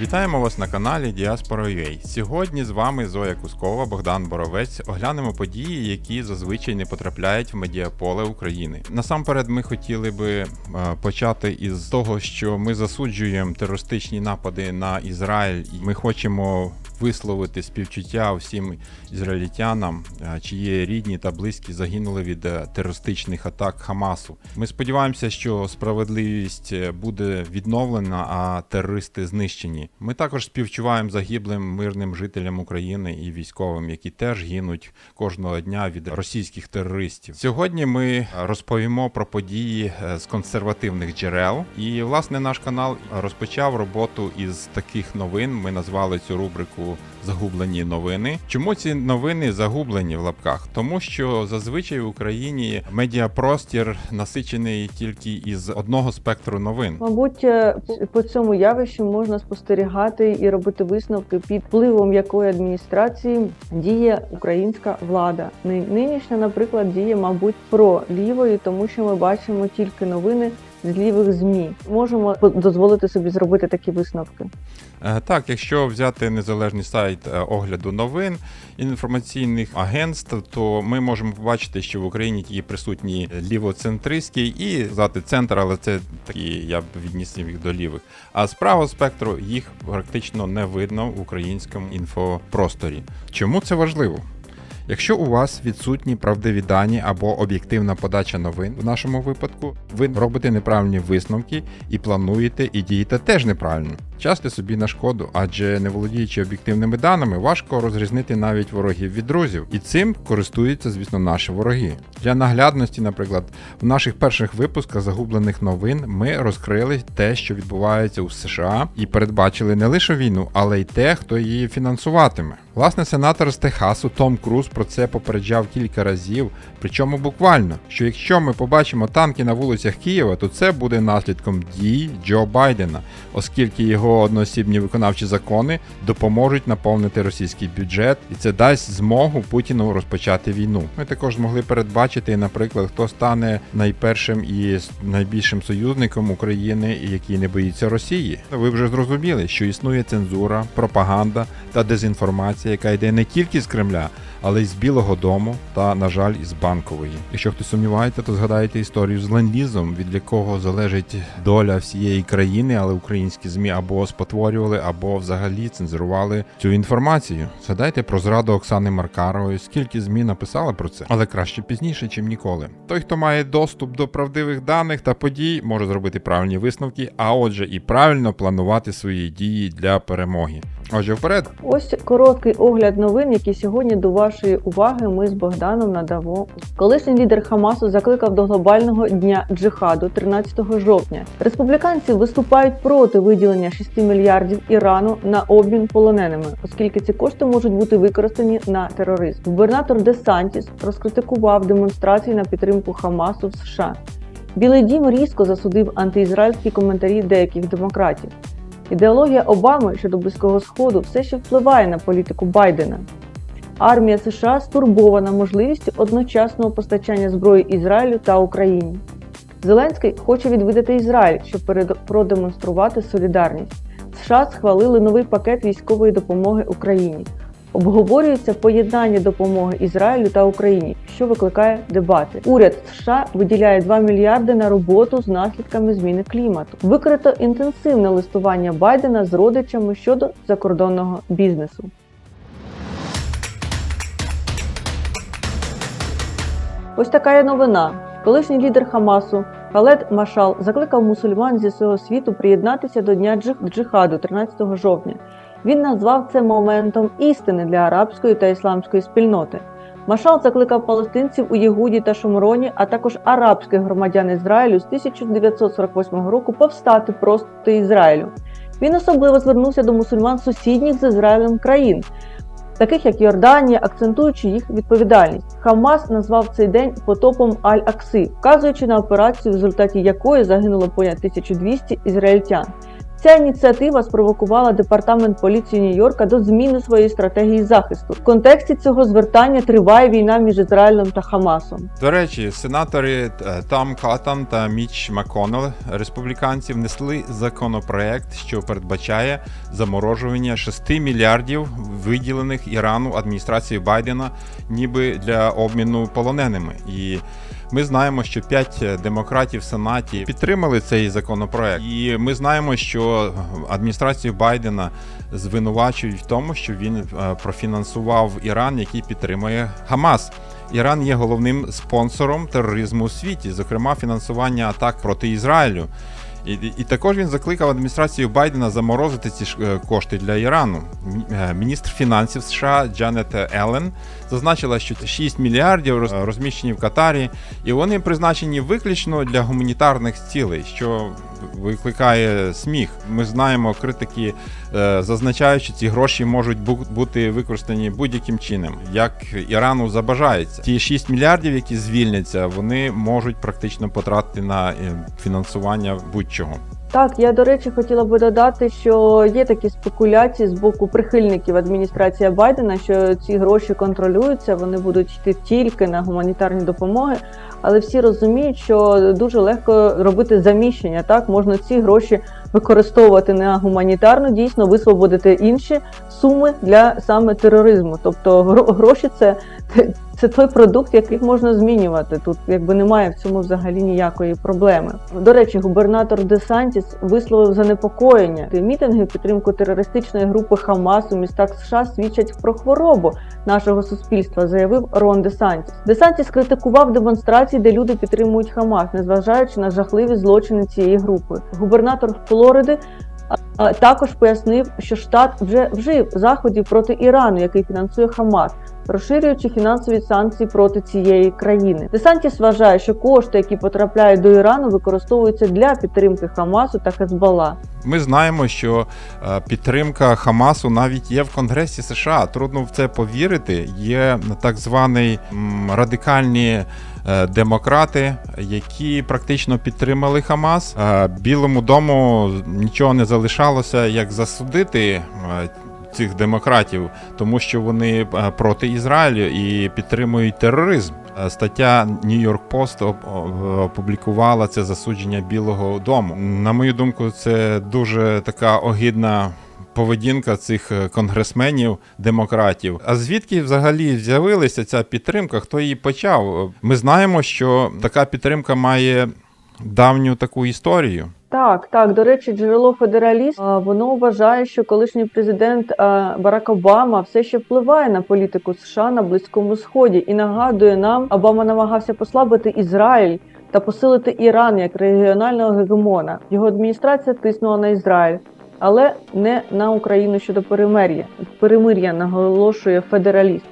Вітаємо вас на каналі Діаспора.ua. Сьогодні з вами Зоя Кускова, Богдан Боровець. Оглянемо події, які зазвичай не потрапляють в медіаполе України. Насамперед, ми хотіли би е, почати із того, що ми засуджуємо терористичні напади на Ізраїль. І Ми хочемо висловити співчуття всім ізраїльтянам, е, чиї рідні та близькі загинули від е, терористичних атак Хамасу. Ми сподіваємося, що справедливість е, буде відновлена, а терористи знищені. Ми також співчуваємо загиблим мирним жителям України і військовим, які теж гинуть кожного дня від російських терористів. Сьогодні ми розповімо про події з консервативних джерел. І власне наш канал розпочав роботу із таких новин. Ми назвали цю рубрику Загублені новини. Чому ці новини загублені в лапках? Тому що зазвичай в Україні медіапростір насичений тільки із одного спектру новин. Мабуть, е, по цьому явищу можна спостерігати і робити висновки під впливом якої адміністрації діє українська влада. Нинішня, наприклад, діє, мабуть, про лівої, тому що ми бачимо тільки новини з лівих змі. Можемо дозволити собі зробити такі висновки. Е, Так, якщо взяти незалежний сайт е, огляду новин інформаційних агентств, то ми можемо побачити, що в Україні є присутні лівоцентристські і сказати центр, але це такі, я б відніс їх до лівих. А з правого спектру їх практично не видно в українському інфопросторі. Чому це важливо? Якщо у вас відсутні правдиві дані або об'єктивна подача новин, в нашому випадку, ви робите неправильні висновки і плануєте і дієте теж неправильно. Часто собі на шкоду, адже не володіючи об'єктивними даними, важко розрізнити навіть ворогів від друзів, і цим користуються, звісно, наші вороги. Для наглядності, наприклад, в наших перших випусках загублених новин ми розкрили те, що відбувається у США, і передбачили не лише війну, але й те, хто її фінансуватиме. Власне, сенатор з Техасу Том Круз про це попереджав кілька разів, причому буквально, що якщо ми побачимо танки на вулицях Києва, то це буде наслідком дій Джо Байдена, оскільки його одноосібні виконавчі закони допоможуть наповнити російський бюджет, і це дасть змогу Путіну розпочати війну. Ми також змогли передбачити, наприклад, хто стане найпершим і найбільшим союзником України, який не боїться Росії. Ви вже зрозуміли, що існує цензура, пропаганда та дезінформація, яка йде не тільки з Кремля, але й з Білого Дому та, на жаль, із банкової. Якщо хтось сумнівається, то згадайте історію з ленд-лізом, від якого залежить доля всієї країни, але українські змі або спотворювали, або взагалі цензурували цю інформацію. Згадайте про зраду Оксани Маркарової, скільки змі написали про це, але краще пізніше, чим ніколи. Той, хто має доступ до правдивих даних та подій, може зробити правильні висновки, а отже, і правильно планувати свої дії для перемоги. Отже, вперед. Ось короткий огляд новин, які сьогодні до вашої уваги ми з Богданом надамо. Колишній лідер Хамасу закликав до глобального дня джихаду 13 жовтня. Республіканці виступають проти виділення 6 мільярдів Ірану на обмін полоненими, оскільки ці кошти можуть бути використані на тероризм. Губернатор Де Сантіс розкритикував демонстрації на підтримку Хамасу в США. Білий дім різко засудив антиізраїльські коментарі деяких демократів. Ідеологія Обами щодо Близького Сходу все ще впливає на політику Байдена. Армія США стурбована можливістю одночасного постачання зброї Ізраїлю та Україні. Зеленський хоче відвідати Ізраїль, щоб продемонструвати солідарність. США схвалили новий пакет військової допомоги Україні. Обговорюється поєднання допомоги Ізраїлю та Україні, що викликає дебати. Уряд США виділяє 2 мільярди на роботу з наслідками зміни клімату. Викрито інтенсивне листування Байдена з родичами щодо закордонного бізнесу. Ось така є новина. Колишній лідер Хамасу Халед Машал закликав мусульман зі всього світу приєднатися до дня джих- джихаду 13 жовтня. Він назвав це моментом істини для арабської та ісламської спільноти. Машал закликав палестинців у Єгуді та Шумроні, а також арабських громадян Ізраїлю з 1948 року повстати проти Ізраїлю. Він особливо звернувся до мусульман сусідніх з Ізраїлем країн, таких як Йорданія, акцентуючи їх відповідальність. Хамас назвав цей день потопом Аль-Акси, вказуючи на операцію, в результаті якої загинуло понад 1200 ізраїльтян. Ця ініціатива спровокувала департамент поліції Нью-Йорка до зміни своєї стратегії захисту. В контексті цього звертання триває війна між Ізраїлем та Хамасом. До речі, сенатори е, Там Катан та Міч Макконнелл, республіканці, внесли законопроект, що передбачає заморожування 6 мільярдів виділених Ірану адміністрацією Байдена, ніби для обміну полоненими. І ми знаємо, що 5 демократів в Сенаті підтримали цей законопроект, і ми знаємо, що адміністрацію Байдена звинувачують в тому, що він е, профінансував Іран, який підтримує Хамас. Іран є головним спонсором тероризму у світі, зокрема фінансування атак проти Ізраїлю. І, і також він закликав адміністрацію Байдена заморозити ці е, кошти для Ірану. Е, Міністр фінансів США Джанет Еллен зазначила, що 6 мільярдів роз- розміщені в Катарі, і вони призначені виключно для гуманітарних цілей, що викликає сміх. Ми знаємо, критики е, зазначають, що ці гроші можуть бу- бути використані будь-яким чином, як Ірану забажається. Ті 6 мільярдів, які звільняться, вони можуть практично потратити на е, фінансування будь-чого. Так, я до речі хотіла би додати, що є такі спекуляції з боку прихильників адміністрації Байдена, що ці гроші контролюються, вони будуть йти тільки на гуманітарні допомоги. Але всі розуміють, що дуже легко робити заміщення. Так можна ці гроші використовувати на гуманітарну, дійсно висвободити інші суми для саме тероризму. Тобто гро- гроші це, це той продукт, який можна змінювати. Тут якби немає в цьому взагалі ніякої проблеми. До речі, губернатор Десантіс висловив занепокоєння. Мітинги підтримку терористичної групи Хамас у містах США свідчать про хворобу нашого суспільства, заявив Рон Десантіс. Десантіс критикував демонстрації, де люди підтримують Хамас, незважаючи на жахливі злочини цієї групи. Губернатор Флориди. Також пояснив, що штат вже вжив заходів проти Ірану, який фінансує Хамас, розширюючи фінансові санкції проти цієї країни. Десантіс вважає, що кошти, які потрапляють до Ірану, використовуються для підтримки Хамасу та Хезбалла. Ми знаємо, що е, підтримка Хамасу навіть є в Конгресі США. Трудно в це повірити. Є так званий радикальні е, демократи, які практично підтримали Хамас. Е, Білому дому нічого не залишалося, як засудити. Цих демократів, тому що вони е, проти Ізраїлю і підтримують тероризм. Е, Стаття York Post опублікувала це засудження Білого Дому. На мою думку, це дуже така огидна. Поведінка цих е, конгресменів, демократів. А звідки взагалі з'явилася ця підтримка? Хто її почав? Ми знаємо, що така підтримка має давню таку історію. Так, так. До речі, джерело федераліст воно вважає, що колишній президент Барак Обама все ще впливає на політику США на Близькому Сході і нагадує нам, Обама намагався послабити Ізраїль та посилити Іран як регіонального гегемона. Його адміністрація тиснула на Ізраїль, але не на Україну щодо перемир'я. Перемир'я наголошує федераліст.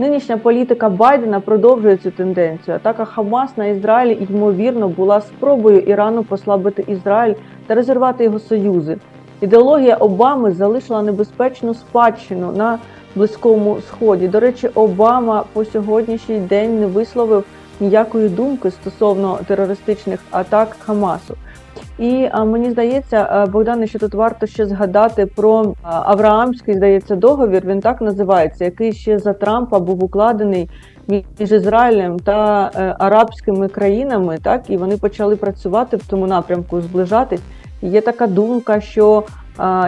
Нинішня політика Байдена продовжує цю тенденцію. Атака Хамас на Ізраїль ймовірно була спробою Ірану послабити Ізраїль та розірвати його союзи. Ідеологія Обами залишила небезпечну спадщину на близькому сході. До речі, Обама по сьогоднішній день не висловив ніякої думки стосовно терористичних атак Хамасу. І мені здається, Богдане, що тут варто ще згадати про Авраамський, здається, договір. Він так називається, який ще за Трампа був укладений між Ізраїлем та е, арабськими країнами. Так і вони почали працювати в тому напрямку, зближатись. Є така думка, що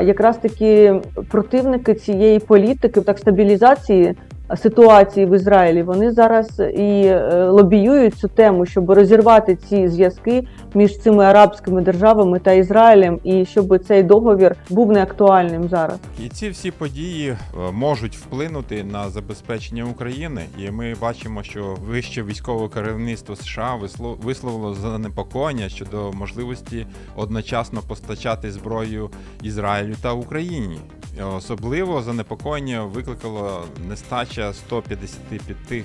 якраз таки противники цієї політики, так стабілізації ситуації в Ізраїлі, вони зараз і е, лобіюють цю тему, щоб розірвати ці зв'язки між цими арабськими державами та Ізраїлем, і щоб цей договір був неактуальним зараз. І ці всі події е, можуть вплинути на забезпечення України. І ми бачимо, що вище військове керівництво США висло- висловило занепокоєння щодо можливості одночасно постачати зброю Ізраїлю та Україні. І Особливо занепокоєння викликало нестача 155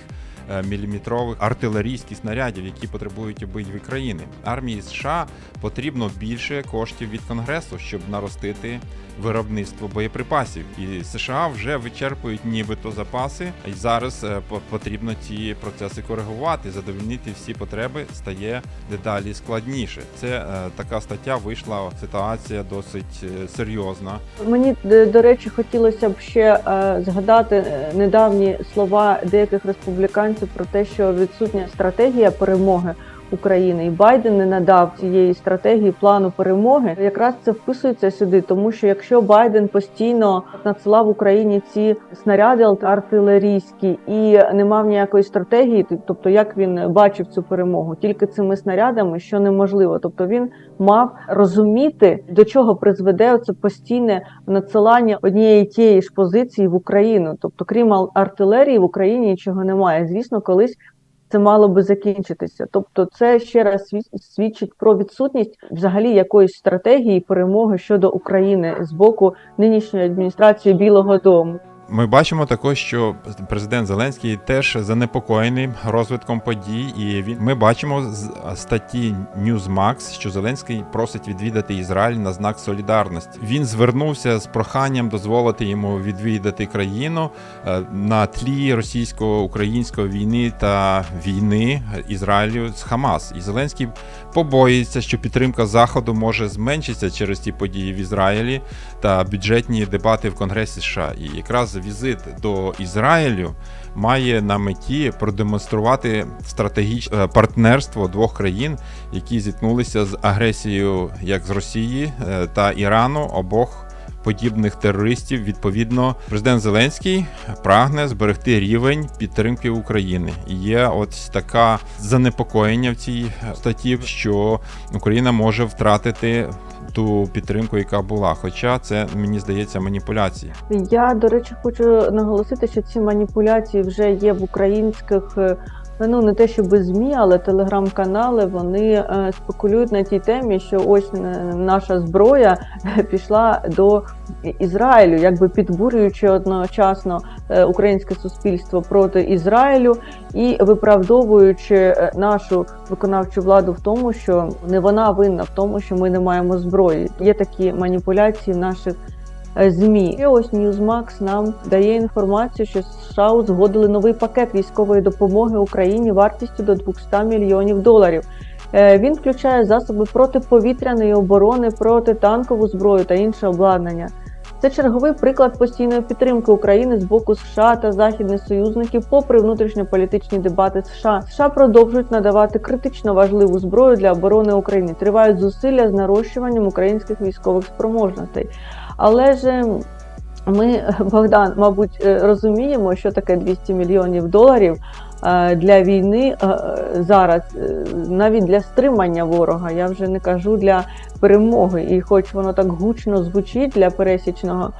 міліметрових артилерійських снарядів, які потребують обидві країни. Армії США потрібно більше коштів від Конгресу, щоб наростити виробництво боєприпасів. І США вже вичерпують нібито запаси, і зараз е, по- потрібно ці процеси коригувати. Задовольнити всі потреби стає дедалі складніше. Це е, така стаття вийшла. Ситуація досить е, серйозна. Мені до речі, хотілося б ще е, згадати е, недавні слова деяких республіканців про те, що відсутня стратегія перемоги. України і Байден не надав цієї стратегії плану перемоги. Якраз це вписується сюди, тому що якщо Байден постійно надсилав Україні ці снаряди артилерійські і не мав ніякої стратегії, тобто як він бачив цю перемогу, тільки цими снарядами, що неможливо. Тобто він мав розуміти, до чого призведе це постійне надсилання однієї тієї ж позиції в Україну. Тобто, крім ар- артилерії, в Україні нічого немає. Звісно, колись. Це мало би закінчитися. Тобто, це ще раз свід- свідчить про відсутність взагалі якоїсь стратегії перемоги щодо України з боку нинішньої адміністрації Білого Дому. Ми бачимо також, що президент Зеленський теж занепокоєний розвитком подій, і він ми бачимо з статті Newsmax, що Зеленський просить відвідати Ізраїль на знак солідарності. Він звернувся з проханням дозволити йому відвідати країну е, на тлі російсько-української війни та війни Ізраїлю з Хамас. І Зеленський побоїться, що підтримка заходу може зменшитися через ці події в Ізраїлі та бюджетні дебати в Конгресі США. І якраз візит до Ізраїлю має на меті продемонструвати стратегічне партнерство двох країн, які зіткнулися з агресією як з Росії е, та Ірану обох. Подібних терористів відповідно президент Зеленський прагне зберегти рівень підтримки України. І Є от така занепокоєння в цій статті, що Україна може втратити ту підтримку, яка була. Хоча це мені здається маніпуляції. Я до речі хочу наголосити, що ці маніпуляції вже є в українських. Е, Ну не те, що без змі, але телеграм-канали вони е, спекулюють на тій темі, що ось е, наша зброя пішла до Ізраїлю, якби підбурюючи одночасно е, українське суспільство проти Ізраїлю і виправдовуючи е, нашу виконавчу владу в тому, що не вона винна в тому, що ми не маємо зброї. Є такі маніпуляції наших е, ЗМІ. І ось Newsmax нам дає інформацію, що США узгодили новий пакет військової допомоги Україні вартістю до 200 мільйонів доларів. Е, Він включає засоби протиповітряної оборони, протитанкову зброю та інше обладнання. Це черговий приклад постійної підтримки України з боку США та західних союзників, попри внутрішньополітичні дебати США. США продовжують надавати критично важливу зброю для оборони України. Тривають зусилля з нарощуванням українських військових спроможностей. Але ж ми, Богдан, мабуть, е, розуміємо, що таке 200 мільйонів доларів е, для війни е, зараз, навіть для стримання ворога. Я вже не кажу для перемоги. І хоч воно так гучно звучить для пересічного.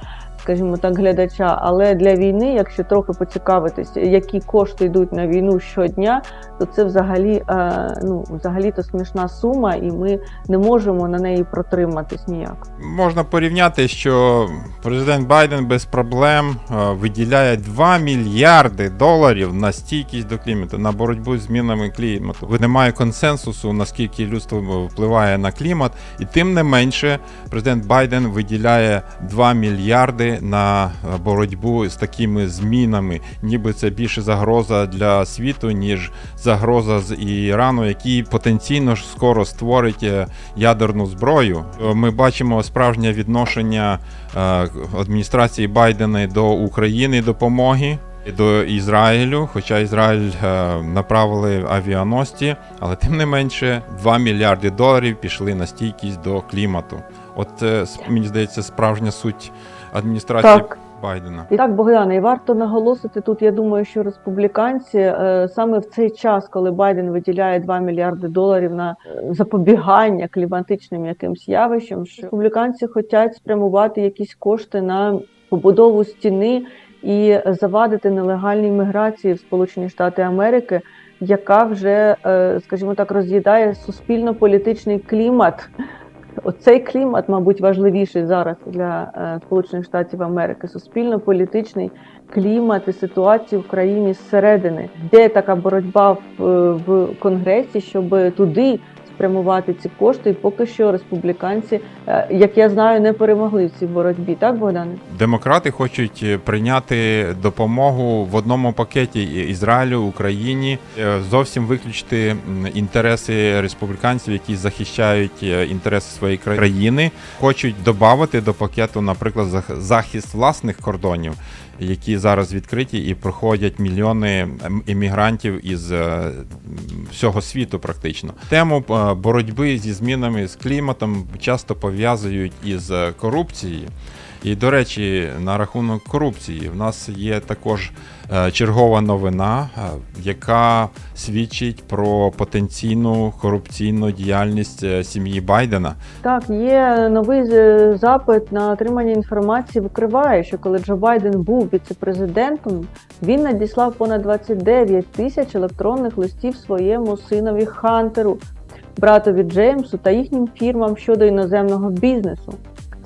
Скажімо так, глядача, але для війни, якщо трохи поцікавитися, які кошти йдуть на війну щодня, то це взагалі е, ну взагалі то смішна сума, і ми не можемо на неї протриматись ніяк. Можна порівняти, що президент Байден без проблем е, виділяє 2 мільярди доларів на стійкість до клімату, на боротьбу з змінами клімату. Немає консенсусу, наскільки людство впливає на клімат, і тим не менше, президент Байден виділяє 2 мільярди на е, боротьбу з такими змінами, ніби це більше загроза для світу, ніж загроза з Ірану, який потенційно ж скоро створить е, ядерну зброю. Е, Ми бачимо справжнє відношення е, адміністрації Байдена до України допомоги. До Ізраїлю, хоча Ізраїль е, направили авіаності, але тим не менше 2 мільярди доларів пішли на стійкість до клімату. От с- мені здається справжня суть адміністрації Так. Байдена. І так, Богдане, і варто наголосити тут. Я думаю, що республіканці е, саме в цей час, коли Байден виділяє 2 мільярди доларів на запобігання кліматичним якимсь явищам, що республіканці хочуть спрямувати якісь кошти на побудову стіни і завадити нелегальній міграції в Сполучені Штати Америки, яка вже, е, скажімо так, роз'їдає суспільно-політичний клімат Оцей клімат, мабуть, важливіший зараз для е, Сполучених Штатів Америки. Суспільно-політичний клімат і ситуацію в країні зсередини, де така боротьба в, е, в конгресі, щоб туди спрямувати ці кошти. І поки що республіканці, е, як я знаю, не перемогли в цій боротьбі. Так, Богдане? Демократи хочуть е, прийняти допомогу в одному пакеті Ізраїлю, Україні, е, зовсім виключити інтереси республіканців, які захищають інтереси своєї країни. Хочуть додати до пакету, наприклад, зах- захист власних кордонів, які зараз відкриті і проходять мільйони ем, іммігрантів із е, всього світу, практично. Тему е, боротьби зі змінами з кліматом часто пов'язують із е, корупцією. І до речі, на рахунок корупції, в нас є також е, чергова новина, е, яка свідчить про потенційну корупційну діяльність е, сім'ї Байдена. Так, є новий запит на отримання інформації. Викриває, що коли Джо Байден був віце-президентом, він надіслав понад 29 тисяч електронних листів своєму синові Хантеру, братові Джеймсу та їхнім фірмам щодо іноземного бізнесу.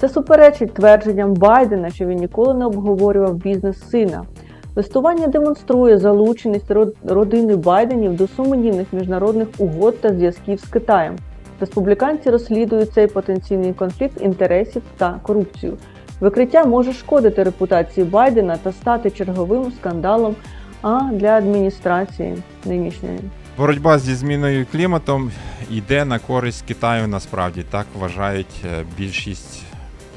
Це суперечить твердженням Байдена, що він ніколи не обговорював бізнес сина. Листування демонструє залученість род- родини Байденів до сумнівних міжнародних угод та зв'язків з Китаєм. Республіканці розслідують цей потенційний конфлікт інтересів та корупцію. Викриття може шкодити репутації Байдена та стати черговим скандалом а для адміністрації нинішньої. Боротьба зі зміною кліматом йде на користь Китаю. Насправді так вважають е, більшість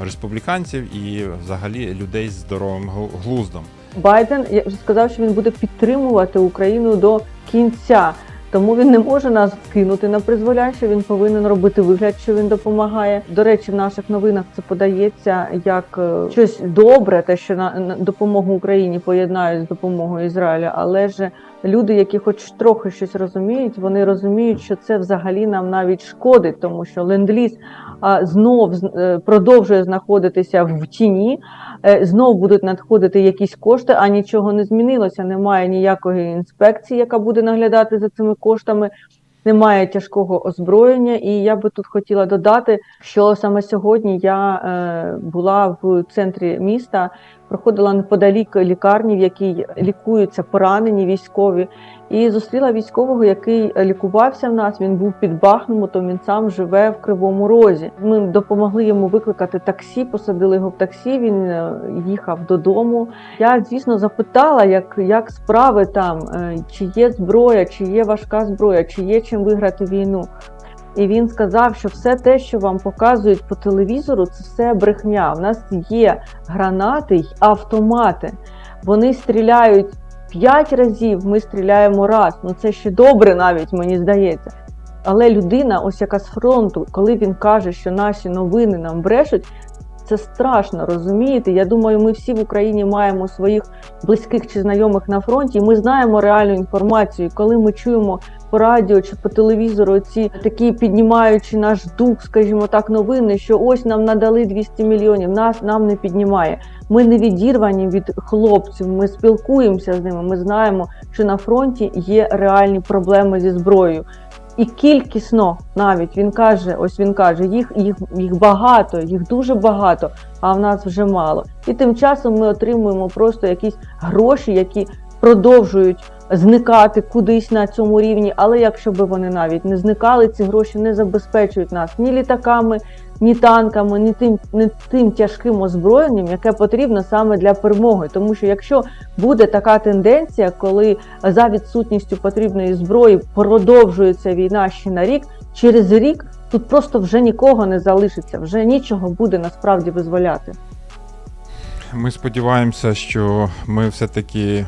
республіканців і взагалі людей з здоровим глу- глуздом. Байден я вже сказав, що він буде підтримувати Україну до кінця. Тому він не може нас кинути на призволяще. Він повинен робити вигляд, що він допомагає. До речі, в наших новинах це подається як е, щось добре, те, що на допомогу Україні поєднають з допомогою Ізраїля. Але ж люди, які хоч трохи щось розуміють, вони розуміють, що це взагалі нам навіть шкодить, тому що ленд-ліз знов е, продовжує знаходитися в тіні. Е, знов будуть надходити якісь кошти, а нічого не змінилося. Немає ніякої інспекції, яка буде наглядати за цими коштами. Немає тяжкого озброєння, і я би тут хотіла додати, що саме сьогодні я е, була в центрі міста, проходила неподалік лікарні, в якій лікуються поранені військові, і зустріла військового, який лікувався в нас. Він був під Бахмутом, він сам живе в Кривому Розі. Ми допомогли йому викликати таксі, посадили його в таксі. Він е, їхав додому. Я, звісно, запитала, як, як справи там, е, чи є зброя, чи є важка зброя, чи є чим виграти війну. І він сказав, що все те, що вам показують по телевізору, це все брехня. У нас є гранати й автомати. Вони стріляють п'ять разів, ми стріляємо раз. Ну це ще добре, навіть мені здається. Але людина, ось яка з фронту, коли він каже, що наші новини нам брешуть, це страшно, розумієте? Я думаю, ми всі в Україні маємо своїх близьких чи знайомих на фронті, і ми знаємо реальну інформацію. Коли ми чуємо по радіо чи по телевізору ці такі піднімаючи наш дух, скажімо так, новини, що ось нам надали 200 мільйонів, нас нам не піднімає. Ми не відірвані від хлопців. Ми спілкуємося з ними. Ми знаємо, що на фронті є реальні проблеми зі зброєю. І кількісно навіть він каже: ось він каже, їх, їх, їх багато, їх дуже багато, а в нас вже мало. І тим часом ми отримуємо просто якісь гроші, які продовжують зникати кудись на цьому рівні. Але якщо би вони навіть не зникали, ці гроші не забезпечують нас ні літаками, ні танками, ні тим, ні тим тяжким озброєнням, яке потрібно саме для перемоги. Тому що якщо буде така тенденція, коли за відсутністю потрібної зброї продовжується війна ще на рік, через рік тут просто вже нікого не залишиться, вже нічого буде насправді визволяти. Ми сподіваємося, що ми все-таки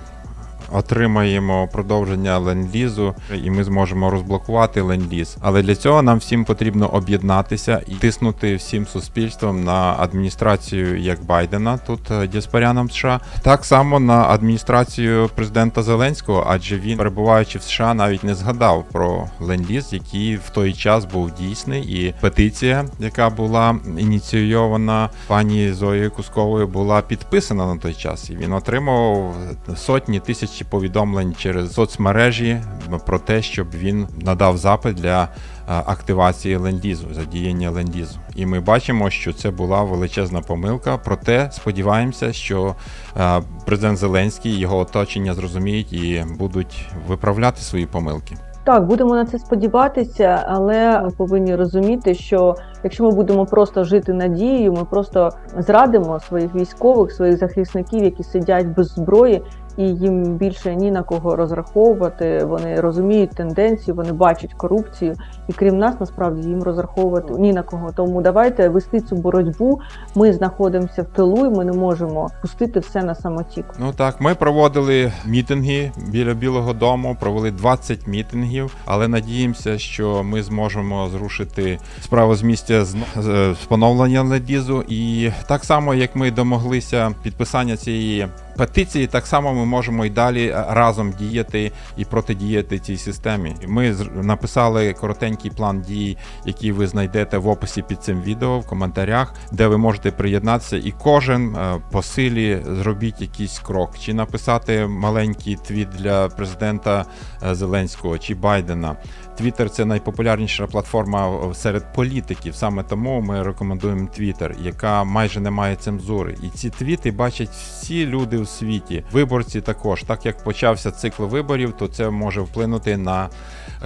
отримаємо продовження ленд-лізу, і ми зможемо розблокувати ленд-ліз. Але для цього нам всім потрібно об'єднатися і тиснути всім суспільством на адміністрацію як Байдена, тут е, діаспорянам США, так само на адміністрацію президента Зеленського, адже він, перебуваючи в США, навіть не згадав про ленд-ліз, який в той час був дійсний, і петиція, яка була ініційована пані Зоєю Кусковою, була підписана на той час, і він отримав сотні тисячі повідомлень через соцмережі про те, щоб він надав запит для активації ленд-лізу, задіяння ленд-лізу. І ми бачимо, що це була величезна помилка. Проте сподіваємося, що е, президент Зеленський і його оточення зрозуміють і будуть виправляти свої помилки. Так, будемо на це сподіватися, але ми повинні розуміти, що якщо ми будемо просто жити надією, ми просто зрадимо своїх військових, своїх захисників, які сидять без зброї, і їм більше ні на кого розраховувати. Вони розуміють тенденції, вони бачать корупцію, і крім нас, насправді їм розраховувати ні на кого. Тому давайте вести цю боротьбу. Ми знаходимося в тилу, і ми не можемо пустити все на самотік. Ну так, ми проводили мітинги біля Білого Дому, провели 20 мітингів, але надіємося, що ми зможемо зрушити справу з місця з поновлення ленд-лізу. І так само, як ми домоглися підписання цієї петиції, так само ми можемо і далі разом діяти і протидіяти цій системі. Ми написали коротенький план дій, який ви знайдете в описі під цим відео, в коментарях, де ви можете приєднатися, і кожен е, по силі зробіть якийсь крок, чи написати маленький твіт для президента е, Зеленського чи Байдена. Твіттер це найпопулярніша платформа серед політиків. Саме тому ми рекомендуємо Твіттер, яка майже не має цензури. І ці твіти бачать всі люди у світі. Виборці також. Так як почався цикл виборів, то це може вплинути на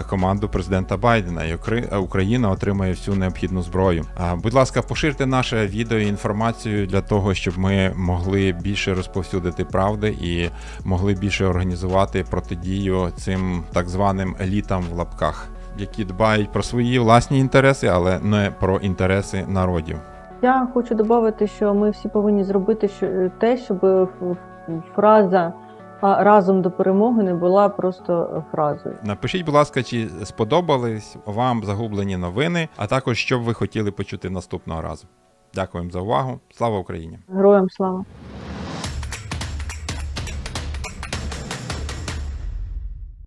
команду президента Байдена. І Окри- Україна отримає всю необхідну зброю. Будь ласка, поширте наше відео і інформацію для того, щоб ми могли більше розповсюдити правди і могли більше організувати протидію цим так званим елітам в лапках, які дбають про свої власні інтереси, але не про інтереси народів. Я хочу додати, що ми всі повинні зробити те, щоб фраза «А, разом до перемоги не була просто фразою. Напишіть, будь ласка, чи сподобались вам загублені новини, а також що б ви хотіли почути наступного разу. Дякуємо за увагу. Слава Україні! Героям слава!